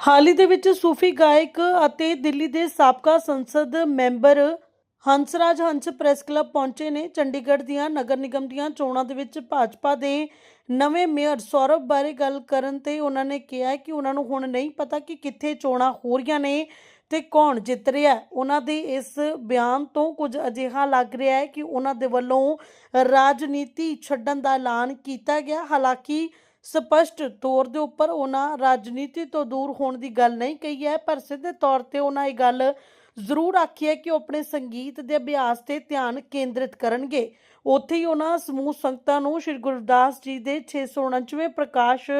ਹਾਲ ਹੀ ਦੇ ਵਿੱਚ ਸੂਫੀ ਗਾਇਕ ਅਤੇ ਦਿੱਲੀ ਦੇ ਸਾਬਕਾ ਸੰਸਦ member Hansraj Hans press club ਪਹੁੰਚੇ ਨੇ ਚੰਡੀਗੜ੍ਹ ਦੀਆਂ ਨਗਰ ਨਿਗਮ ਦੀਆਂ ਚੋਣਾਂ ਦੇ ਵਿੱਚ ਭਾਜਪਾ ਦੇ ਨਵੇਂ ਮੇਅਰ ਸੌਰਵ ਬਾਰੇ ਗੱਲ ਕਰਨ ਤੇ ਉਹਨਾਂ ਨੇ ਕਿਹਾ ਕਿ ਉਹਨਾਂ ਨੂੰ ਹੁਣ ਨਹੀਂ ਪਤਾ ਕਿ ਕਿੱਥੇ ਚੋਣਾਂ ਹੋ ਰਹੀਆਂ ਨੇ ਤੇ ਕੌਣ ਜਿੱਤ ਰਿਹਾ ਹੈ। ਉਹਨਾਂ ਦੇ ਇਸ ਬਿਆਨ ਤੋਂ ਕੁਝ ਅਜਿਹਾ ਲੱਗ ਰਿਹਾ ਹੈ ਕਿ ਉਹਨਾਂ ਦੇ ਵੱਲੋਂ ਰਾਜਨੀਤੀ ਛੱਡਣ ਦਾ ਐਲਾਨ ਕੀਤਾ ਗਿਆ ਹਾਲਾਂਕਿ ਸਪਸ਼ਟ ਤੌਰ ਦੇ ਉੱਪਰ ਉਹਨਾਂ ਰਾਜਨੀਤੀ ਤੋਂ ਦੂਰ ਹੋਣ ਦੀ ਗੱਲ ਨਹੀਂ ਕਹੀ ਹੈ, ਪਰ ਸਿੱਧੇ ਤੌਰ ਤੇ ਉਹਨਾਂ ਇਹ ਗੱਲ ਜ਼ਰੂਰ ਆਖੀ ਹੈ ਕਿ ਉਹ ਆਪਣੇ ਸੰਗੀਤ ਦੇ ਅਭਿਆਸ ਤੇ ਧਿਆਨ ਕੇਂਦਰਿਤ ਕਰਨਗੇ। ਉੱਥੇ ਹੀ ਉਹਨਾਂ ਸਮੂਹ ਸੰਗਤਾਂ ਨੂੰ ਸ੍ਰੀ ਗੁਰਦਾਸ ਜੀ ਦੇ 649ਵੇਂ ਪ੍ਰਕਾਸ਼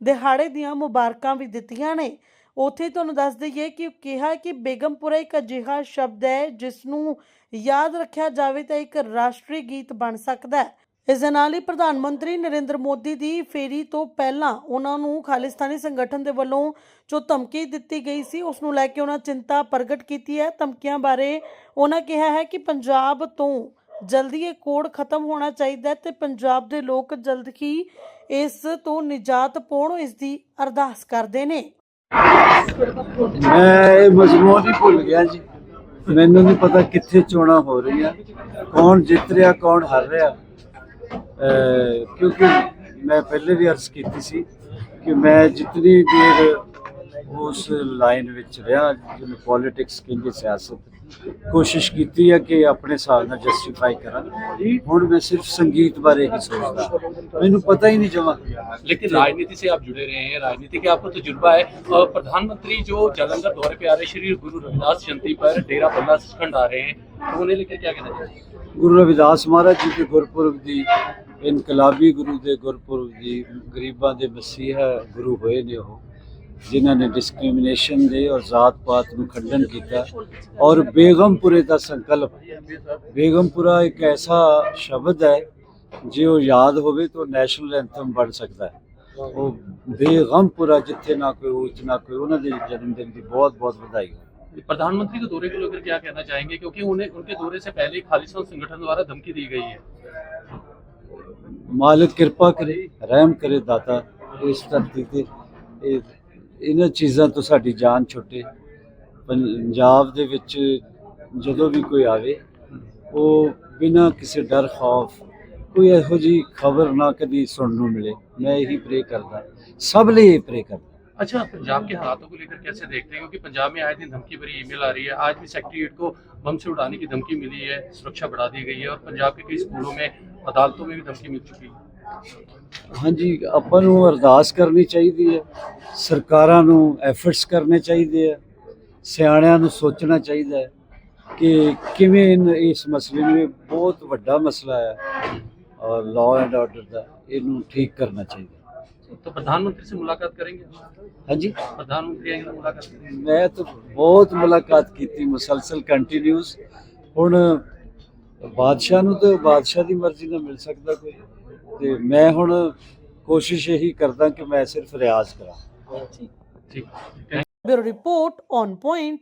ਦਿਹਾੜੇ ਦੀਆਂ ਮੁਬਾਰਕਾਂ ਵੀ ਦਿੱਤੀਆਂ ਨੇ। ਉੱਥੇ ਹੀ ਤੁਹਾਨੂੰ ਦੱਸ ਦਈਏ ਕਿ ਕਿਹਾ ਕਿ ਬੇਗਮਪੁਰਾ ਇੱਕ ਅਜਿਹਾ ਸ਼ਬਦ ਹੈ ਜਿਸ ਨੂੰ ਯਾਦ ਰੱਖਿਆ ਜਾਵੇ ਤਾਂ ਇੱਕ ਰਾਸ਼ਟਰੀ ਗੀਤ ਬਣ ਸਕਦਾ ਹੈ। ਇਸ ਦੇ ਨਾਲ ਹੀ ਪ੍ਰਧਾਨ ਮੰਤਰੀ ਨਰਿੰਦਰ ਮੋਦੀ ਦੀ ਫੇਰੀ ਤੋਂ ਪਹਿਲਾਂ ਉਹਨਾਂ ਨੂੰ ਖਾਲਿਸਤਾਨੀ ਸੰਗਠਨ ਦੇ ਵੱਲੋਂ ਜੋ ਧਮਕੀ ਦਿੱਤੀ ਗਈ ਸੀ, ਉਸ ਨੂੰ ਲੈ ਕੇ ਉਹਨਾਂ ਚਿੰਤਾ ਪ੍ਰਗਟ ਕੀਤੀ ਹੈ। ਧਮਕੀਆਂ ਬਾਰੇ ਉਹਨਾਂ ਕਿਹਾ ਹੈ ਕਿ ਪੰਜਾਬ ਤੋਂ ਜਲਦੀ ਇਹ ਕੋਡ ਖਤਮ ਹੋਣਾ ਚਾਹੀਦਾ ਤੇ ਪੰਜਾਬ ਦੇ ਲੋਕ ਜਲਦ ਹੀ ਇਸ ਤੋਂ ਨਿਜਾਤ ਪਾਉਣ ਇਸ ਦੀ ਅਰਦਾਸ ਕਰਦੇ ਨੇ। ਮੈਂ ਇਹ ਮਜ਼ਮੂਨ ਹੀ ਭੁੱਲ ਗਿਆ ਜੀ। ਮੈਨੂੰ ਨਹੀਂ ਪਤਾ ਕਿੱਥੇ ਚੋਣਾਂ ਹੋ ਰਹੀਆਂ। ਕੌਣ ਜਿੱਤ ਰਿਹਾ, ਕੌਣ ਹਾਰ ਰਿਹਾ। ਕਿਉਂਕਿ ਮੈਂ ਪਹਿਲੇ ਵੀ ਅਰਜ਼ ਕੀਤੀ ਸੀ ਕਿ ਮੈਂ ਜਿਤਨੀ ਦੇਰ ਉਸ ਲਾਈਨ ਵਿੱਚ ਰਿਹਾ ਜਿਹਨੂੰ ਪੋਲਿਟਿਕਸ ਕਹਿੰਦੇ ਸਿਆਸਤ ਕੋਸ਼ਿਸ਼ ਕੀਤੀ ਹੈ ਕਿ ਆਪਣੇ ਹਿਸਾਬ ਨਾਲ ਜਸਟੀਫਾਈ ਕਰਾਂ ਹੁਣ ਮੈਂ ਸਿਰਫ ਸੰਗੀਤ ਬਾਰੇ ਹੀ ਸੋਚਦਾ ਮੈਨੂੰ ਪਤਾ ਹੀ ਨਹੀਂ ਜਮਾ लेकिन राजनीति से आप जुड़े रहे हैं राजनीति के आपको तजुर्बा है और प्रधानमंत्री जो जालंधर दौरे पे आ रहे हैं श्री गुरु रविदास जयंती पर डेरा बल्ला सचखंड आ रहे हैं तो उन्हें लेकर क्या कहना चाहिए ਗੁਰੂ ਰਵਿਦਾਸ ਮਹਾਰਾਜ ਜੀ ਦੇ ਗੁਰਪੁਰਬ ਦੀ ਇਨਕਲਾਬੀ ਗੁਰੂ ਦੇ ਗੁਰਪੁਰਬ ਦੀ ਗਰੀਬਾਂ ਦੇ ਮਸੀਹਾ ਗੁਰੂ ਹੋਏ ਨੇ ਉਹ ਜਿਨ੍ਹਾਂ ਨੇ ਡਿਸਕ੍ਰਿਮੀਨੇਸ਼ਨ ਦੇ ਔਰ ਜ਼ਾਤ ਪਾਤ ਨੂੰ ਖੰਡਨ ਕੀਤਾ ਔਰ ਬੇਗਮਪੁਰੇ ਦਾ ਸੰਕਲਪ ਬੇਗਮਪੁਰਾ ਇੱਕ ਐਸਾ ਸ਼ਬਦ ਹੈ ਜੇ ਉਹ ਯਾਦ ਹੋਵੇ ਤਾਂ ਨੈਸ਼ਨਲ ਐਂਥਮ ਬਣ ਸਕਦਾ ਹੈ ਉਹ ਬੇਗਮਪੁਰਾ ਜਿੱਥੇ ਨਾ ਕੋਈ ਉੱਚ ਨਾ ਕੋਈ ਉਹਨਾਂ ਦੇ ਜਨਮ ਦਿਨ ਦੀ ਬਹੁਤ ਬਹੁਤ ਵਧਾਈ ਹੋ प्रधानमंत्री के दौरे को लेकर क्या कहना चाहेंगे क्योंकि उन्हें उनके दौरे से पहले ही खालिस्तान संगठन द्वारा धमकी दी गई है ਮਾਲਕ ਕਿਰਪਾ ਕਰੇ ਰਹਿਮ ਕਰੇ ਦਾਤਾ ਇਸ ਧਰਤੀ ਤੇ ਇਹ ਇਹਨਾਂ ਚੀਜ਼ਾਂ ਤੋਂ ਸਾਡੀ ਜਾਨ ਛੁੱਟੇ ਪੰਜਾਬ ਦੇ ਵਿੱਚ ਜਦੋਂ ਵੀ ਕੋਈ ਆਵੇ ਉਹ ਬਿਨਾਂ ਕਿਸੇ ਡਰ ਖੌਫ ਕੋਈ ਇਹੋ ਜੀ ਖਬਰ ਨਾ ਕਦੀ ਸੁਣਨ ਨੂੰ ਮਿਲੇ ਮੈਂ ਇਹੀ ਪ੍ਰੇ ਕਰਦਾ ਸਭ ਲਈ ਇਹ ਪ੍ਰੇ ਕਰਦਾ अच्छा पंजाब के हालातों को लेकर कैसे देखते हैं क्योंकि पंजाब में आए दिन धमकी भरी ईमेल आ रही है आज भी सेक्रेटरीट को बम से उड़ाने की धमकी मिली है सुरक्षा बढ़ा दी गई है और पंजाब के कई स्कूलों में अदालतों में भी धमकी मिल चुकी है ਹਾਂਜੀ ਆਪਾਂ ਨੂੰ ਅਰਦਾਸ ਕਰਨੀ ਚਾਹੀਦੀ ਹੈ ਸਰਕਾਰਾਂ ਨੂੰ ਐਫਰਟਸ ਕਰਨੇ ਚਾਹੀਦੇ ਆ ਸਿਆਣਿਆਂ ਨੂੰ ਸੋਚਣਾ ਚਾਹੀਦਾ ਹੈ ਕਿ ਕਿਵੇਂ ਇਨ- ਇਸ ਮਸਲੇ ਨੂੰ ਇਹ ਬਹੁਤ ਵੱਡਾ ਮਸਲਾ ਹੈ ਔਰ ਲਾਅ ਐਂਡ ਆਰਡਰ ਦਾ ਇਹਨੂੰ ਠੀਕ ਕਰਨਾ ਚਾਹੀਦਾ तो प्रधानमंत्री से मुलाकात करेंगे ਹਾਂਜੀ प्रधानमंत्री आएंगे तो मुलाकात करेंगे ਮੈਂ ਤਾਂ ਬਹੁਤ ਮੁਲਾਕਾਤ ਕੀਤੀ ਮੁਸਲਸਲ ਕੰਟੀਨਿਊਸ ਹੁਣ ਬਾਦਸ਼ਾਹ ਨੂੰ ਤਾਂ ਬਾਦਸ਼ਾਹ ਦੀ ਮਰਜ਼ੀ ਨਾਲ ਮਿਲ ਸਕਦਾ ਕੋਈ। ਤੇ ਮੈਂ ਹੁਣ ਕੋਸ਼ਿਸ਼ ਇਹੀ ਕਰਦਾ ਕਿ ਮੈਂ ਸਿਰਫ ਰਿਆਜ਼ ਕਰਾਂ। ठीक ਬਿਊਰੋ ਰਿਪੋਰਟ ਔਨ ਪੁਆਇੰਟ।